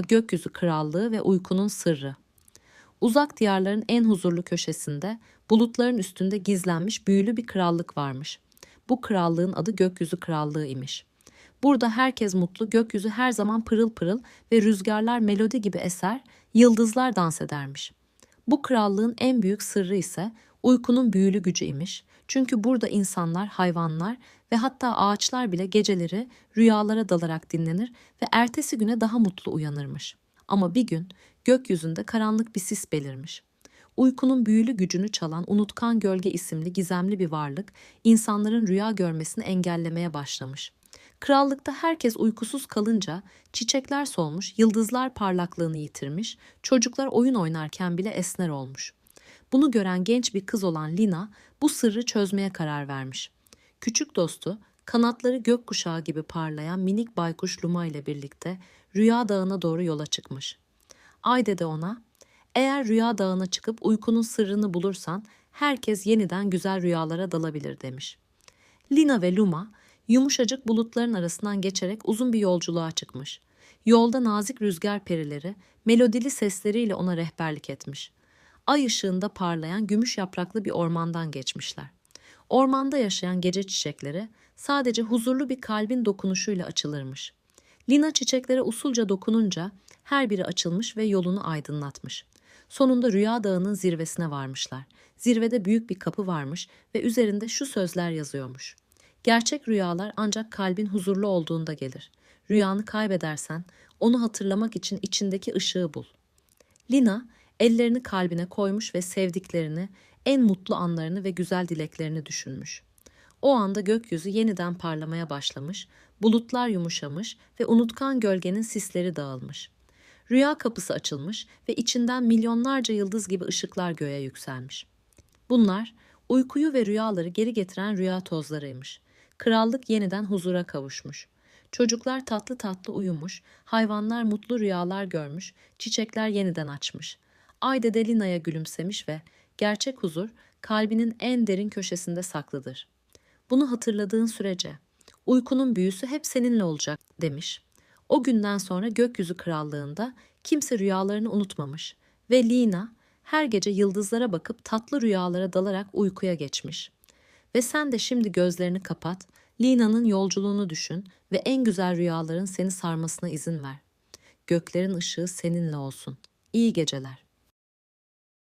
Gökyüzü Krallığı ve Uykunun Sırrı Uzak diyarların en huzurlu köşesinde, bulutların üstünde gizlenmiş büyülü bir krallık varmış. Bu krallığın adı Gökyüzü Krallığı imiş. Burada herkes mutlu, gökyüzü her zaman pırıl pırıl ve rüzgarlar melodi gibi eser, yıldızlar dans edermiş. Bu krallığın en büyük sırrı ise uykunun büyülü gücü imiş. Çünkü burada insanlar, hayvanlar ve hatta ağaçlar bile geceleri rüyalara dalarak dinlenir ve ertesi güne daha mutlu uyanırmış. Ama bir gün gökyüzünde karanlık bir sis belirmiş. Uykunun büyülü gücünü çalan unutkan gölge isimli gizemli bir varlık insanların rüya görmesini engellemeye başlamış. Krallıkta herkes uykusuz kalınca çiçekler solmuş, yıldızlar parlaklığını yitirmiş, çocuklar oyun oynarken bile esner olmuş. Bunu gören genç bir kız olan Lina bu sırrı çözmeye karar vermiş. Küçük dostu kanatları gökkuşağı gibi parlayan minik baykuş Luma ile birlikte Rüya Dağı'na doğru yola çıkmış. Ayde de ona eğer Rüya Dağı'na çıkıp uykunun sırrını bulursan herkes yeniden güzel rüyalara dalabilir demiş. Lina ve Luma yumuşacık bulutların arasından geçerek uzun bir yolculuğa çıkmış. Yolda nazik rüzgar perileri melodili sesleriyle ona rehberlik etmiş. Ay ışığında parlayan gümüş yapraklı bir ormandan geçmişler. Ormanda yaşayan gece çiçekleri sadece huzurlu bir kalbin dokunuşuyla açılırmış. Lina çiçeklere usulca dokununca her biri açılmış ve yolunu aydınlatmış. Sonunda Rüya Dağı'nın zirvesine varmışlar. Zirvede büyük bir kapı varmış ve üzerinde şu sözler yazıyormuş. Gerçek rüyalar ancak kalbin huzurlu olduğunda gelir. Rüyanı kaybedersen onu hatırlamak için içindeki ışığı bul. Lina ellerini kalbine koymuş ve sevdiklerini, en mutlu anlarını ve güzel dileklerini düşünmüş. O anda gökyüzü yeniden parlamaya başlamış, bulutlar yumuşamış ve unutkan gölgenin sisleri dağılmış. Rüya kapısı açılmış ve içinden milyonlarca yıldız gibi ışıklar göğe yükselmiş. Bunlar uykuyu ve rüyaları geri getiren rüya tozlarıymış. Krallık yeniden huzura kavuşmuş. Çocuklar tatlı tatlı uyumuş, hayvanlar mutlu rüyalar görmüş, çiçekler yeniden açmış. Ayda de Lina'ya gülümsemiş ve gerçek huzur kalbinin en derin köşesinde saklıdır. Bunu hatırladığın sürece uykunun büyüsü hep seninle olacak demiş. O günden sonra gökyüzü krallığında kimse rüyalarını unutmamış ve Lina her gece yıldızlara bakıp tatlı rüyalara dalarak uykuya geçmiş. Ve sen de şimdi gözlerini kapat, Lina'nın yolculuğunu düşün ve en güzel rüyaların seni sarmasına izin ver. Göklerin ışığı seninle olsun. İyi geceler.